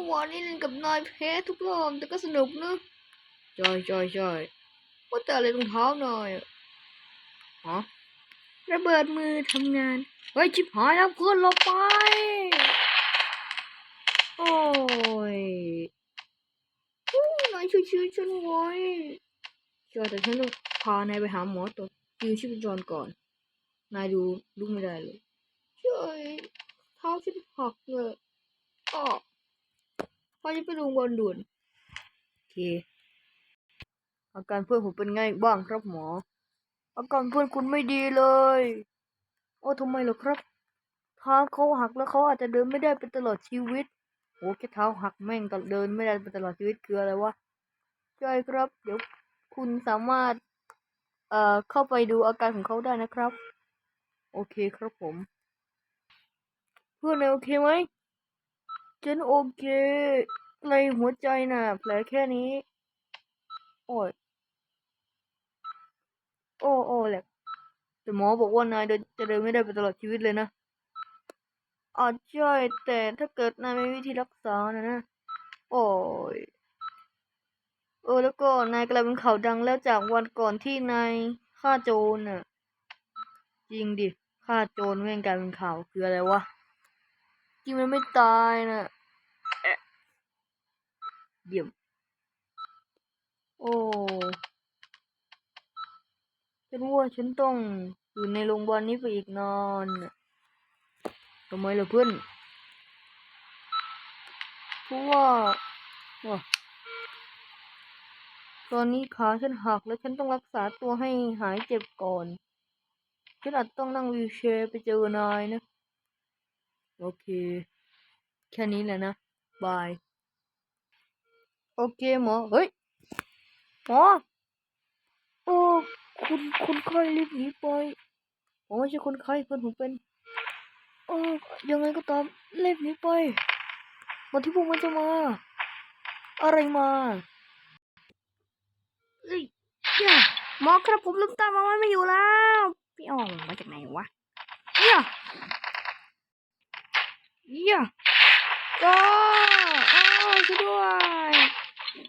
มื่อวานนี้เล่นกับนายแพ้ทุกรอบแต่ก็สนุกนะใช่ใช่ใช่ว่าแต่อะไรรองเท้านายอะฮะระเบิดมือทำงานเฮ้ยชิบหายแล้วเพื่อนเราไป โอ้ยอู้นายช่วยชีวิตฉันไว้ใช่แต่ฉันต้องพานายไปหาหมอตัวยืนชีพจรก่อน นายดูลุกไม่ได้เลยใช่เท้าฉันหักเลยอ้อ พอจะไปโรงพยาบาลด่วนโอเคอาการเพื่อนผมเป็นไงบ้างครับหมอ อาการเพื่อนคุณไม่ดีเลย โอ้ทำไมเหรอครับเท้าเขาหักแล้วเขาอาจจะเดินไม่ได้ไปตลอดชีวิตโอ้แค่เท้าหักแม่งตลอดเดินไม่ได้ไปตลอดชีวิตคืออะไรวะใช่ครับ เดี๋ยวคุณสามารถ เอ่อเข้าไปดูอาการของเขาได้นะครับ โอเคครับผม เพื่อนนายโอเคไหม ฉันโอเคในหัวใจน่ะ แผลแค่นี้ โอ้ย โอ้โอ้แหละแต่หมอบอกว่านายเดินจะเดินไม่ได้ไปตลอดชีวิตเลยนะอาจใช่แต่ถ้าเกิดนายไม่มีวิธีรักษานะนะ โอ้ย เออแล้วก็นายกลายเป็นข่าวดังแล้วจากวันก่อนที่นายฆ่าโจรน่ะ จริงดิ ฆ่าโจรแม่งกลายเป็นข่าวคืออะไรวะิงมันไม่ตายน่ะเยี่ยม โอ้ฉันว่าฉันต้องอยู่ในโรงพยาบาลนี้ไปอีกนานทำไมล่ะเพื่อน เพราะว่าว่าตอนนี้ขาฉันหักแล้วฉันต้องรักษาตัวให้หายเจ็บก่อน ฉันอาจต้องนั่งวีลแชร์ไปเจอนายนะ โอเค แค่นี้แหละนะ บาย โอเคหมอ เฮ้ย หมอ โอ้ คุณคุณไข้รีบหนีไปผมไม่ใช่คนไข้เพื่อนผมเป็นเออยังไงก็ตามรีบหนีไปก่อนที่พวกมันจะมา อะไรมาเอ้ยเหี้ยหมอครับผมลืมตามาไม่อยู่แล้วพี่อ้อมมาจากไหนวะเหี้ย เหี้ยอ้าอ้ช่วยด้วย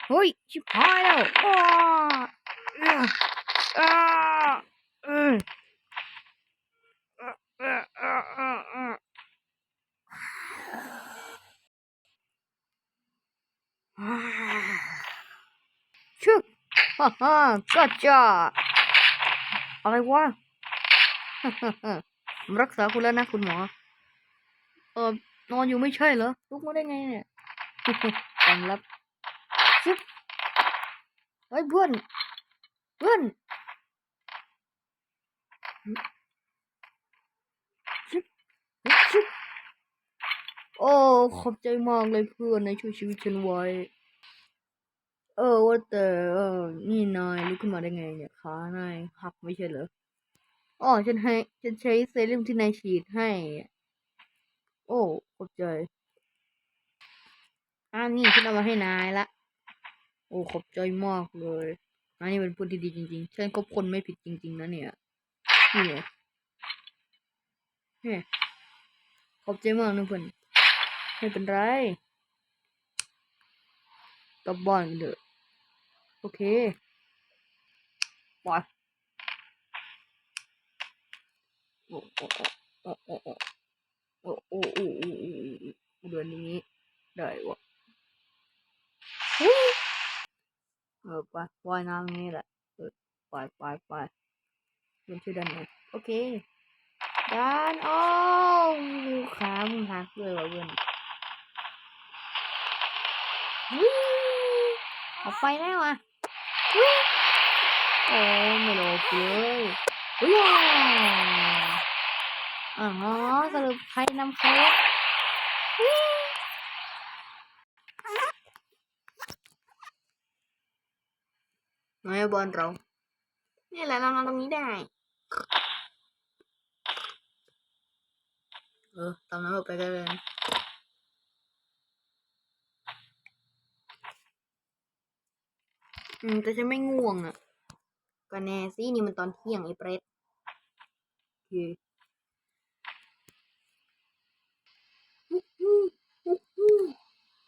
เฮ้ยชิบหายแล้วอ้าเอ้อ้าอ้ยอ้าอ้าอ้าอ้าอ้าอ่าชึกฮ่าฮ่าก็จ้าอะไรวะรักษาคุณแล้วนะคุณหมอ เออ นอนอยู่ไม่ใช่เหรอลุกมาได้ไงเนี่ยความลับซึบเฮ้ยเพื่อนเพื่อนซึบซึบโอ้ขอบใจมากเลยเพื่อนในช่วยชีวิตฉันไว้ เออว่าแต่เออนี่นายลุกขึ้นมาได้ไงเนี่ยขานายหักไม่ใช่เหรออ๋อฉันให้ฉันใช้เซรุ่มที่นายฉีดให้อะ โอ้ขอบใจอ่านี่ฉันเอามาให้นายละ โอ้ขอบใจมากเลยนายนี่เป็นคนที่ดีจริงๆฉันก็คนไม่ผิดจริง ๆนะเนี่ยนี่ไงเฮ้ยขอบใจมากนะเพื่อนไม่เป็นไรกลับบ้านกันเถอะโอเคไปโอ้โอ้โอ้โอ้โอ้โอ้ โอ้โอ้โอ้โอ้โอ้เดือนนี้ได้วะเออไปว่ายน้ำนี้แหละไปไปไปเดินช่วยดันไหนโอเคดันโอ้ขามึงหักเลยวะเพื่อนวิ่งออกไปแล้วอะโอ้ไม่โลกเลยว้าว อ๋อสรุปใครนำใครวะไหนบอลเรานี่แหละเรานอนตรงนี้ได้ เออตามนั้นเราไปกันเลยอืมแต่ฉันไม่ง่วงอะ ก็แน่สินี่มันตอนเที่ยงไอ้เปรตโอ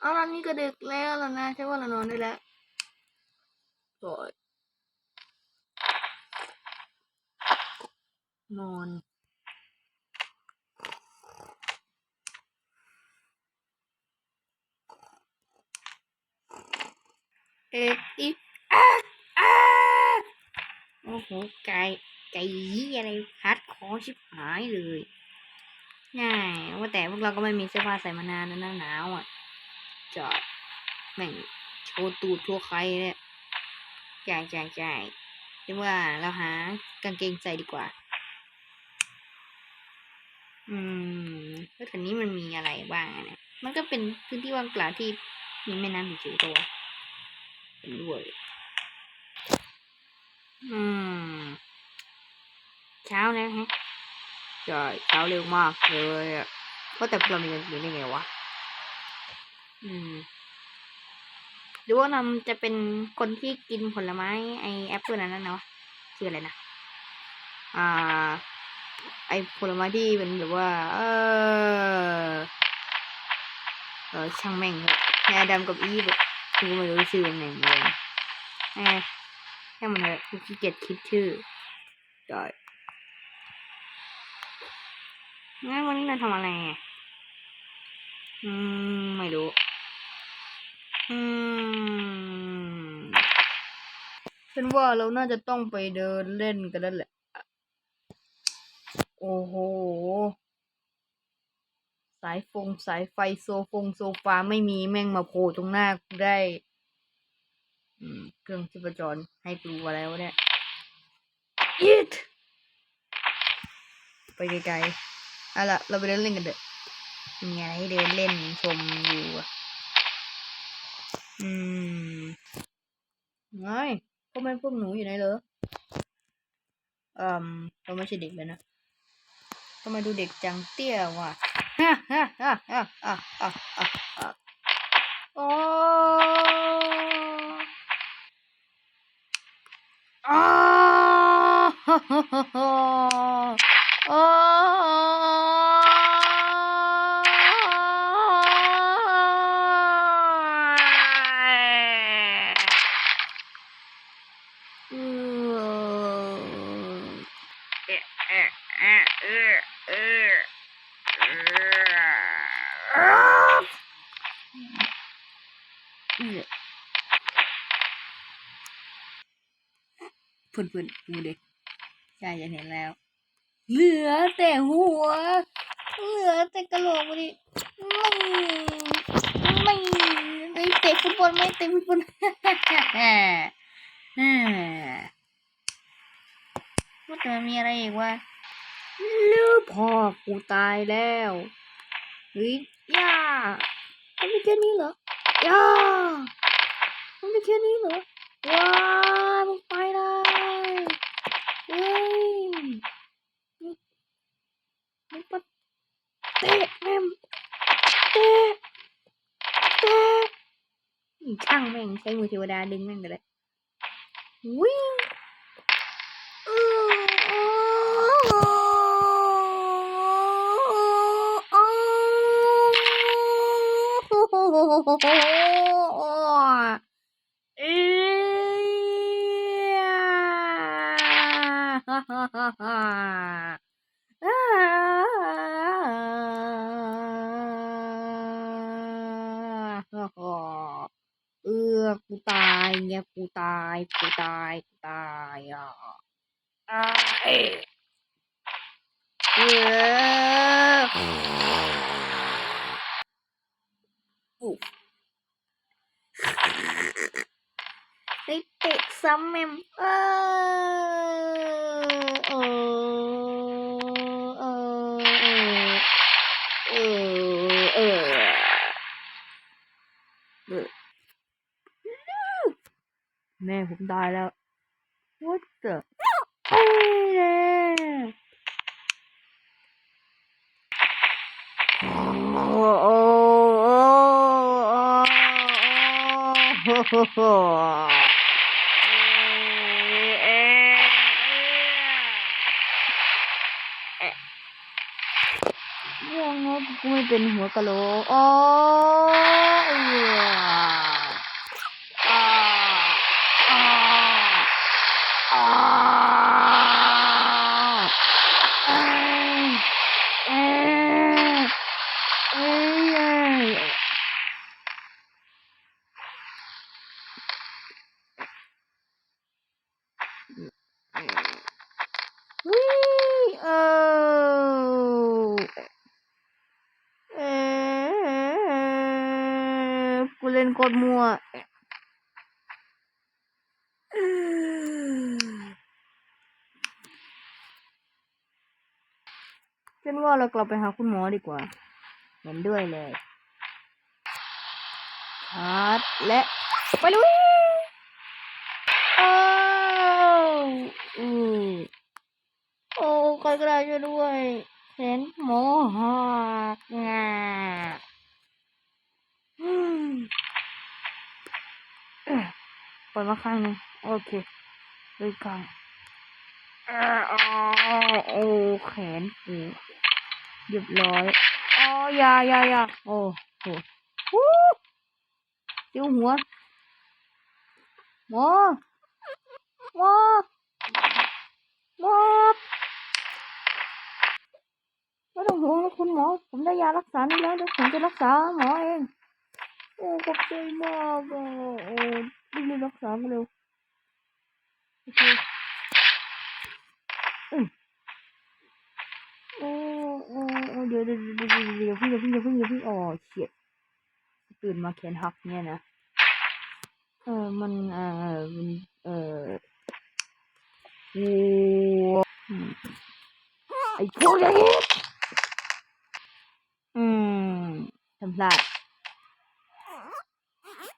เควู้ฮู้วู้ฮู้เอาตอนนี้ก็ดึกแล้วแล้วนะใช่ว่าเรานอนได้แล้วโอยนอนเอกอีกอ้าอ้าโอ้โหไก่ไก่ยี่อะไรคัดคอชิบหายเลยง่ายว่าแต่พวกเราก็ไม่มีเสื้อผ้าใส่มานานแล้วนะหนาวอะ จอดแม่งโชว์ตูดทั่วใครเนี่ยใช่ใช่ใช่เรียกว่าเราหากางเกงใส่ดีกว่า อืมแล้วทีนี้มันมีอะไรบ้างเนี่ย มันก็เป็นพื้นที่ว่างเปล่าที่มีแม่น้ำอยู่ตัวเป็นด้วยอืม เช้าแล้วฮะใช่เช้าเร็วมากเลยอะเพราะแต่เรามีเงินอยู่ได้ไงวะ หรือว่านำจะเป็นคนที่กินผลไม้ไอแอปเปิลนั้นนะวะชื่ออะไรนะอ่า ไอผลไม้ที่เป็นแบบว่า เออเออช่างแม่งแอดัมกับอีฟอะกูไม่รู้ชื่อมันไหนเหมือแหมแค่มันเถอะกูขี้เกียจคิดชื่อได้งั้นวันนี้เราทำอะไรอืม ไม่รู้ อืมฉันว่าเราน่าจะต้องไปเดินเล่นกันแล้วแหละ โอ้โห สายฟงสายไฟโซฟงโซฟาไม่มีแม่งมาโผล่ตรงหน้ากูได้ อืม เครื่องชีพจรให้กลัวแล้วะเนี่ยยีดไปไกลๆเอาล่ะ เราไปเดินเล่นกันเถอะมีอะไรให้เดินเล่นชมอยู่อะ อืมไงพวกแม่พวกหนูอยู่ไหนเหรออืมเราไม่ใช่เด็กแล้วนะทำไมดูเด็กจังเตี้ยว่ะฮ่าฮ่าฮ่าฮ่าฮ่าฮ่าโอ้ นเพื่อนดูเด็กใช่จะเห็นแล้ว เหลือแต่หัว เหลือแต่กระโหลกมาดิไม่ไม่ไม่เตะฟุตบอลไม่เตะฟุตบอลฮ่าว่าแต่มีอะไรอีกวะลูกพ่อกูตายแล้วเฮ้ยย่ามันไม่แค่นี้เหรอย่ามันไม่แค่นี้เหรอว้ายมึงไปเลย Nó bắt tệ em Tệ Căng mày, xây mùi thiếu đá đứng mày rồi đấy. Ui Oh, เออกูตายเงี้ยกูตายกูตายกูตายอะเอเออ Lấy tệ xong em. À, à, à, à, à. Mẹ cũng ตายแล้ว What the oh oh oh oh oh งบกูไม่เป็นหัวกะโหลกอ๋อเออ เล่นโคตรมัวฉันว่า เราไปหาคุณหมอดีกว่า เห็นด้วยเลยชาร์จและไปลุยโอ้อือโอ้ใครก็ได้ช่วยด้วยเห็นหมอหักงาอืมเอ้ยปล่อยมาข้างนึงโอเคเลยข้างอ่าอ๋อโอ้แขนกู เรียบร้อยอ๋อยายายาโอ้โหวู้จิ้วหัวหมอหมอหมอไม่ต้องห่วงนะคุณหมอ ผมได้ยารักษาแล้วเดี๋ยวผมจะรักษาหมอเอง โอ้ขอบใจมากอะโอ้รีบรักษามาเร็วโอเคอืมโอ้โอ้โอ้ เดี๋ยวเดี๋ยวเดี๋ยวเดี๋ยวเดี๋ยวพิ่งเดี๋ยวเพิ่งเดี๋ยวพิ่งเดี๋ยวเพิ่งอ๋อเฉียดตื่นมาแขนหักเนี่ยนะ เออมันเออมันเออโอ้ไอ้พวกอย่างนี้อืมทำพลาด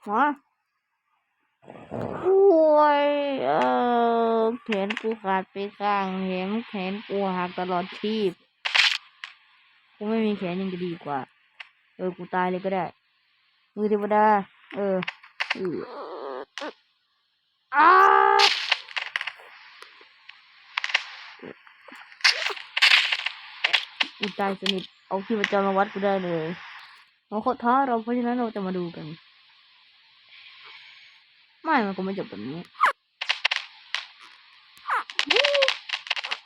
หมอโอ้ยเออแขนกูขาดไปข้างแขนแขนกูหักตลอดชีพ กูไม่มีแขนยังจะดีกว่า เออ กูตายเลยก็ได้ มือเทวดาเออเอออ้ากูตายสนิท เอาที่ประจำมาวัดกูได้เลยเราโคตรท้าเราเพราะฉะนั้นเราจะมาดูกัน ไม่มันก็ไม่จบแบบนี้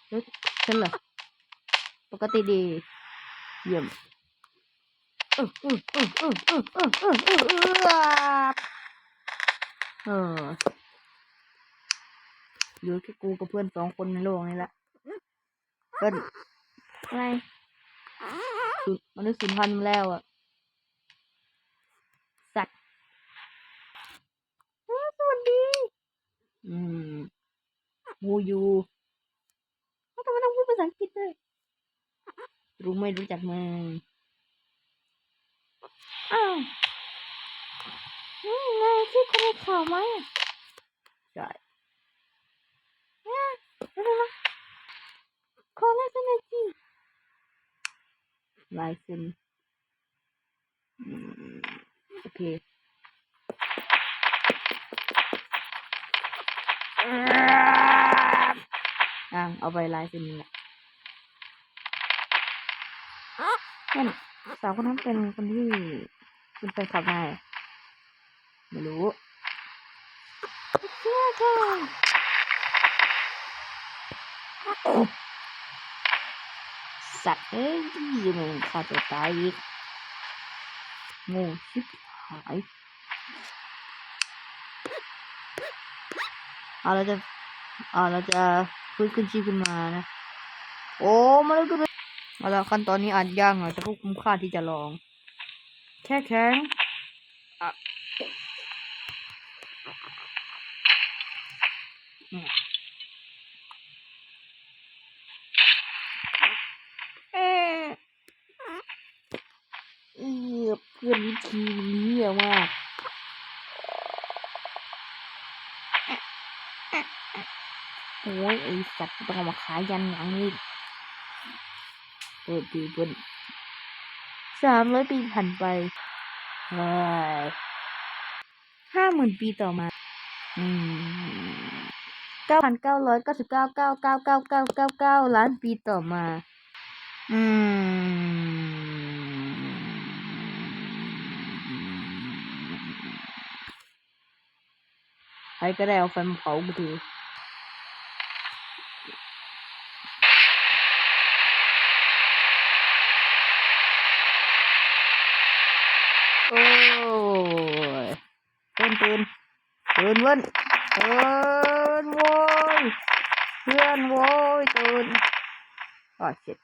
เฮ้ยฉันเหรอปกติดี เยี่ยมเออเหลือแค่กูกับเพื่อนสองคนในโลกนี้แหละเพื่อนอะไรมันได้สูญพันธุ์แล้วอะ สัตว์สวัสดี อืมมูยูทำไมต้องพูดภาษาอังกฤษด้วย รู้ไม่รู้จักมึงอ้าวนี่ไงที่คนในข่าวไหมใช่เนี่ยเดี๋ยวนะขอลายเซ็นหน่อยสิลายเซ็นอืมโอเคอะเอาไปลายเซ็นนี่แหละ นั่นสาวคนนั้นเป็นคนที่เป็นแฟนคลับนายไม่รู้เชื่อค่ะสัตว์เอ้ยยังไงฆ่าตัวตายอีกโง่ชิบหายเอาเราจะเอาเราจะฟื้นขึ้นชีพขึ้นมานะ โอ้มาแล้วก็ เลยเอาละขั้นตอนนี้อาจยากหน่อยแต่ก็คุ้มค่าที่จะลอง แค่แข็งอะอืมเอ๊ะเอียเพื่อนวิธีนี้อะมากโอ้ยไอสัตว์ต้องเอามาขายยันหนังนี่ เปิดดีเปิดสามร้อยปีผ่านไปเฮ้ยห้าหมื่นปีต่อมาอืมเก้าพันเก้าร้อยเก้าสิบเก้าเก้าเก้าเก้าเก้าเก้าเก้าล้านปีต่อมา อืมใครก็ได้เอาไฟมาเผากูทีโอ้ยตื่นตื่น ตื่นเว้นตื่นโว้ยเพื่อนโว้ยตื่นอ๋อเช็ด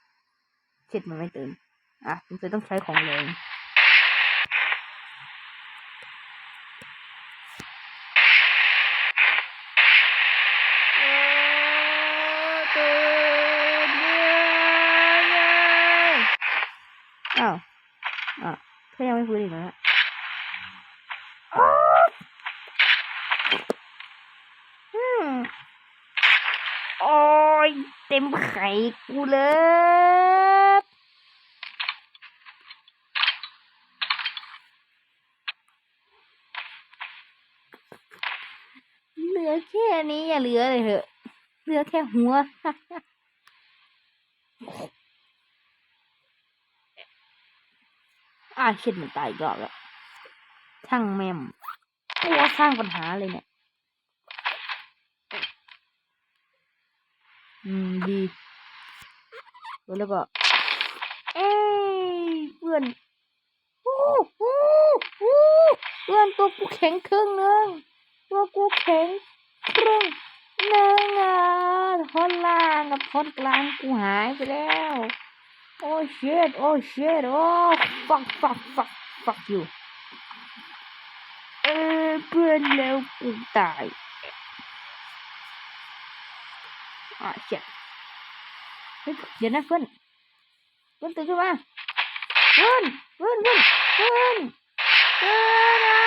เช็ดมันไม่ตื่นอะสงสัยต้องใช้ของแรง ไข่กูเลยเหลือแค่นี้อย่าเหลือเลยเถอะ เหลือแค่หัวอาเช็ดมันตายอีกรอบแล้วช่างแม่มตัวสร้างปัญหาเลยเนี่ย ดีแล้วก็เอ้ยเพื่อนอู้หูอู้เพื่อนตัวกูแข็งครึ่งหนึงตัวกูแข็งครึ่งหนึงอะท่อนล่างกับท่อนกลางกูหายไปแล้วโอ้เชิดโอ้เชิดโอ้ fuck fuck fuck fuck you เออเพื่อนแล้วกูตายอะเช็ด เดี๋ยวนะเพื่อนเพื่อนตื่นขึ้นมาเพื่อนเพื่อนเพื่อนเพื่อนเพื่อนอะ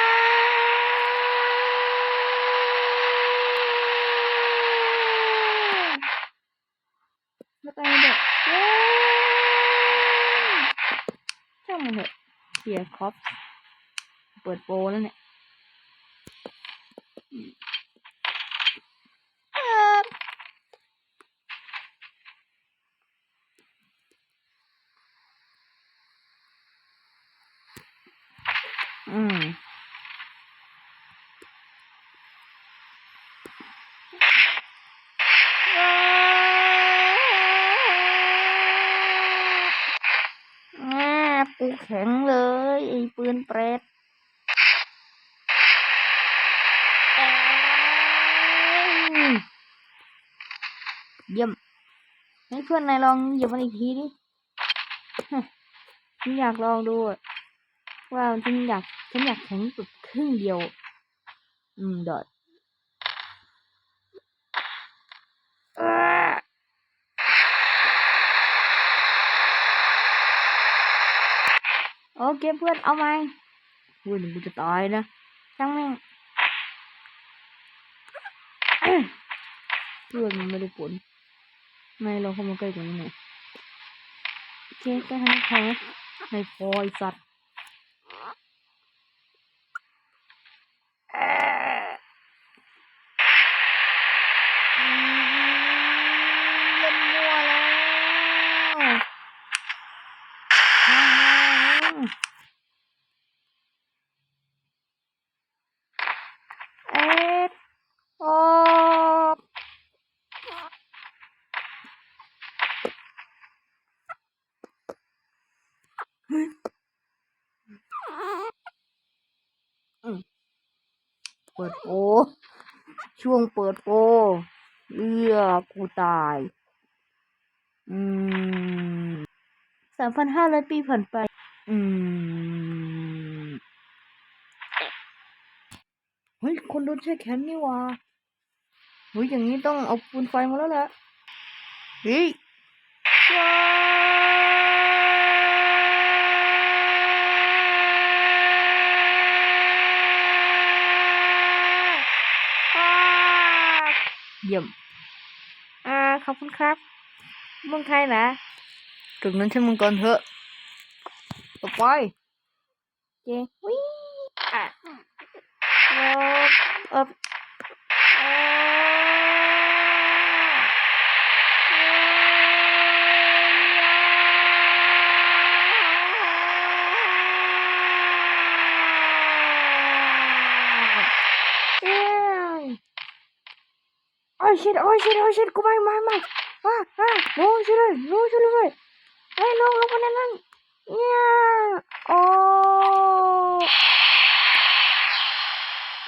แล้วไปเด็กเพื่อนช่างมันเถอะเสียคอปเปิดโปแล้วเนี่ยอืมเอ่อ อืม อ่ากูแข็งเลยไอ้ปืนเปรตเอ้ยเยี่ยมให้เพื่อนนายลองเหยียบมันอีกทีดิฉันอยากลองดูว่าฉันอยากฉันอยากแข็งสุดครึ่งเดียว อืมดอดอ่าโอเคเพื่อนเอาไหมเพื่อนกูจะตายนะช่างแม่งเพื่อนมันไม่ได้ผล ไม่เราเข้ามาใกล้กว่านี้หน่อยเคใกล้ทางนี้พอไหมไม่พอยสัตว์เอ่ออืมเล่นมั่วแล้วอืมเอ๊ะโอ้ เปิดโปช่วงเปิดโปเลือกูตาย อืมสามพันห้าร้อยปีผ่านไป อืม เฮ้ย คนโดนแช่แข็งนี่ว่าเฮ้ย อย่างนี้ต้องเอาปูนไฟมาแล้วแหละเฮ้ยว้าวอ้าว เยี่ยม อ่า ขอบคุณครับเมืองไทยนะถึงนั้นฉันมึงก่อนเถอะต่อไปเจวิ่งอะเออเออเอ โอ้ย shit โอ้ย shit โอ้ย shit กูไม่ไม่ไม่อะอะโน้ช่วยเลยโน้ช่วยเลยเฮ้ยลงลงมานั่นนั่นเนี่ยโอ้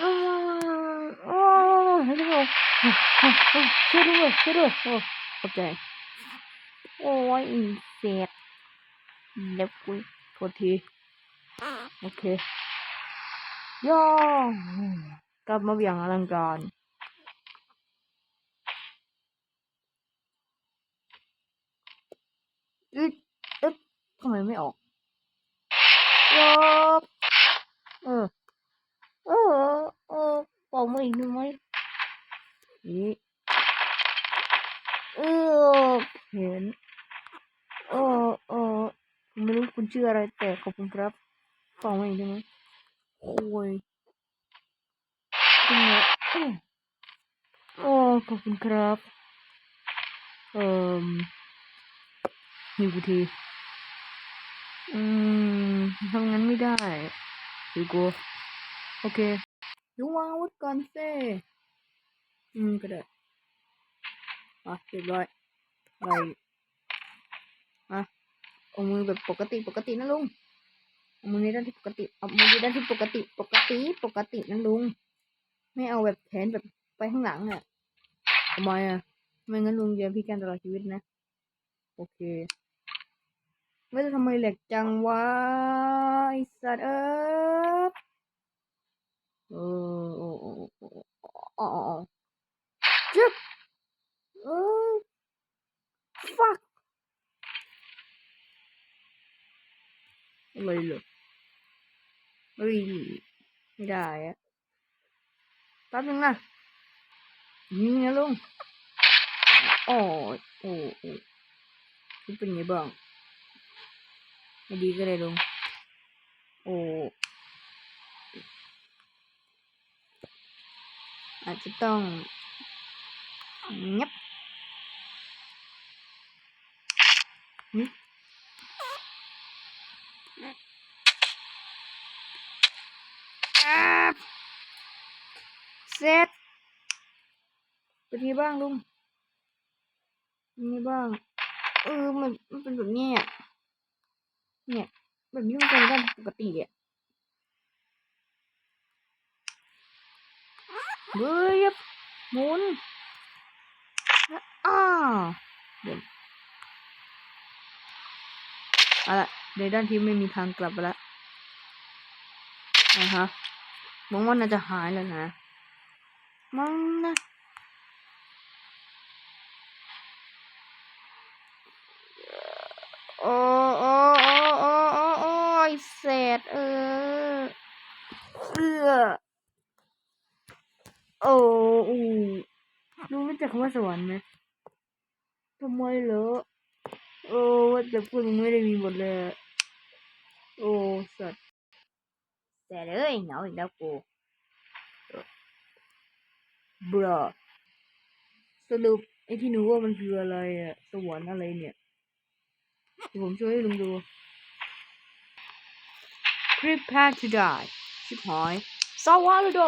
อืมโอ้เฮ้ยด้วยช่วยด้วยช่วยด้วยโอ้ขอบใจโอ้ยอินเสกเล็บกูโทษทีโอเคย่อกลับมาอย่างอลังการ อึดอึดทำไมไม่ออกยบเออ เออ เออบอกมาอีกหนึ่งไหมนี่เออเห็นเออเออผมไม่รู้คุณชื่ออะไรแต่ขอบคุณครับฟังไว้อีกได้ไหมโอ้ยจริงเหรอเอ้ยโอ้ขอบคุณครับเอ่อ หิวกูที อืมทำงั้นไม่ได้หิวกูโอเคยูวางอาวุธก่อนเซ่อืมก็ได้อะเรียบร้อยอะไรอะเอามือแบบปกติปกตินะลุงเอามือในด้านที่ปกติเอามือในด้านที่ปกติ ปกติปกตินะลุง ไม่เอาแบบแขนแบบไปข้างหลังอะทำไมอะ ไม่งั้นลุงจะพิการตลอดชีวิตนะ โอเค ไม่จะทำไมแหล็กจังวะไอสัตว์เออเออโอ้โอ้โอ้โอ้โอ้จึ๊บเออ fuck อะไรเหรอเฮ้ยไม่ได้อะแป๊บนึงนะนี่นะลุงอ๋อโอ้โอ้เป็นไงบ้าง ไม่ดีก็เลยลุงโอ้อาจจะต้องงับหึอ่าเสร็จเป็นไงบ้างลุงเป็นไงบ้าง เออ มันมันเป็นแบบนี้อะ เนี่ย แบบนี้มันเป็นด้านปกติอะเฮ้ยบหมุนอ้าเดี๋ยวเอาละในด้านที่ไม่มีทางกลับไปแล้วนะฮะมองว่าน่าจะหายแล้วนะมั้งนะโอ้โอ้โอ้โอ้โอ้โอ้ย เสร็จเออเอือโอ้รู้รู้จักคำว่าสวรรค์ไหมทำไมเหรอโอ้ว่าแต่พูดมันไม่ได้มีบทเลยโอ้สัตว์แต่เลยเหงาอีกแล้วกูเบื่อสรุปไอ้ที่หนูว่ามันคืออะไรอะสวรรค์อะไรเนี่ยเดี๋ยวผมช่วยให้ลุงดู prepare to die ชิบหายสวรรค์เลยโด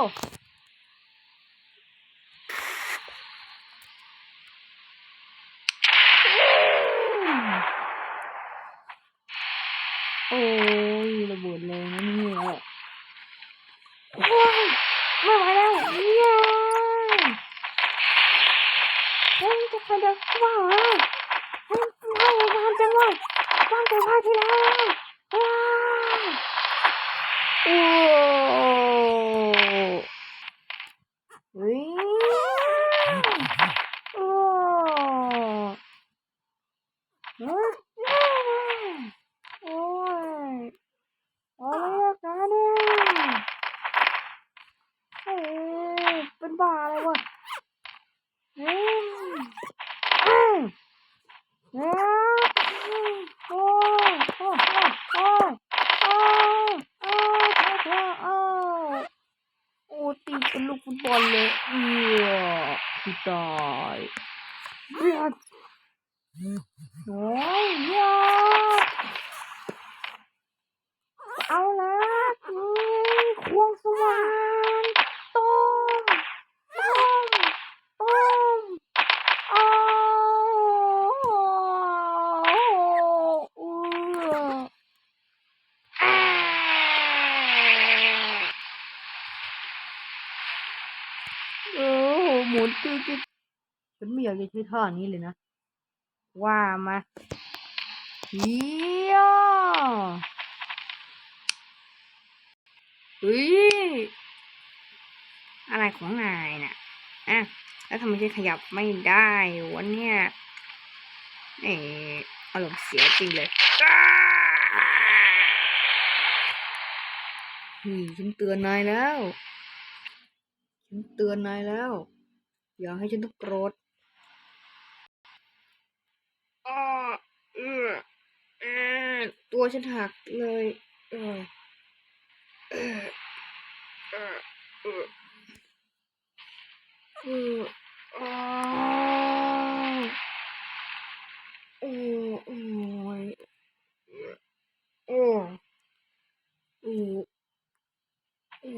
ฉันไม่อยากจะใช้ท่านี้เลยนะ ว่ามาเฮียเฮ้ยอะไรของนายน่ะอะแล้วทำไมฉันขยับไม่ได้วันเนี้ยเอออารมณ์เสียจริงเลยนี่ฉันเตือนนายแล้ว ฉันเตือนนายแล้ว อย่าให้ฉันต้องโกรธ อ้อเออเออตัวฉันหักเลย เออเออเออเออเออโอ้โอ้โอ้โอ้โอ้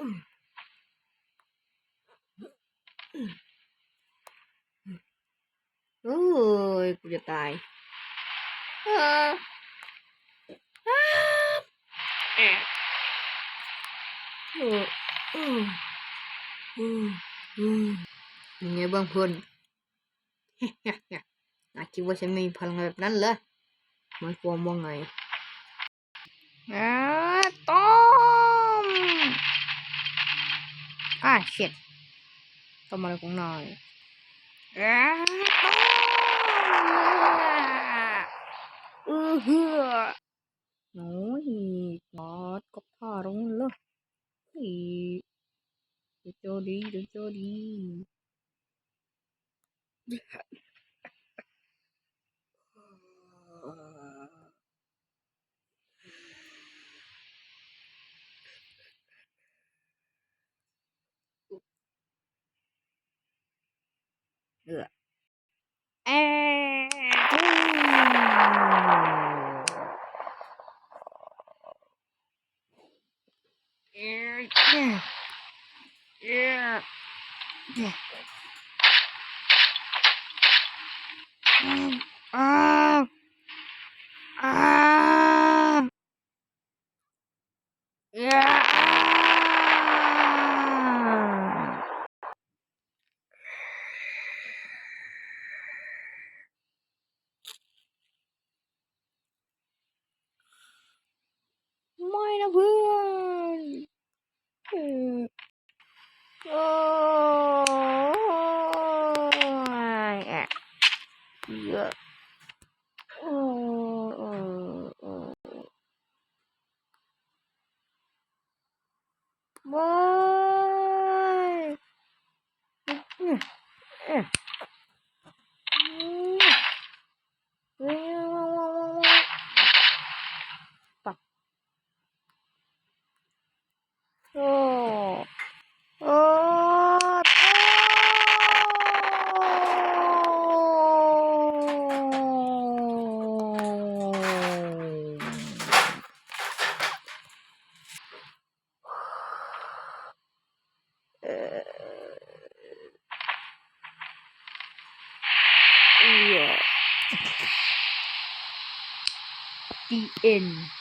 Mm. โอ้ยกูจะตาย เอออ้าแอะเอออืมอืมอืมยังไงบ้างเพื่อนน่าคิดว่าฉันไม่มีพลังแบบนั้นเหรอหมายความว่าไงอ่าต้มอ่าเช็ดต้มอะไรของนายอ่าต้ม เฮือโอ้ยกอดก็พาลงเลยอีดีเจอดีดีเจอดี เอ่อ The end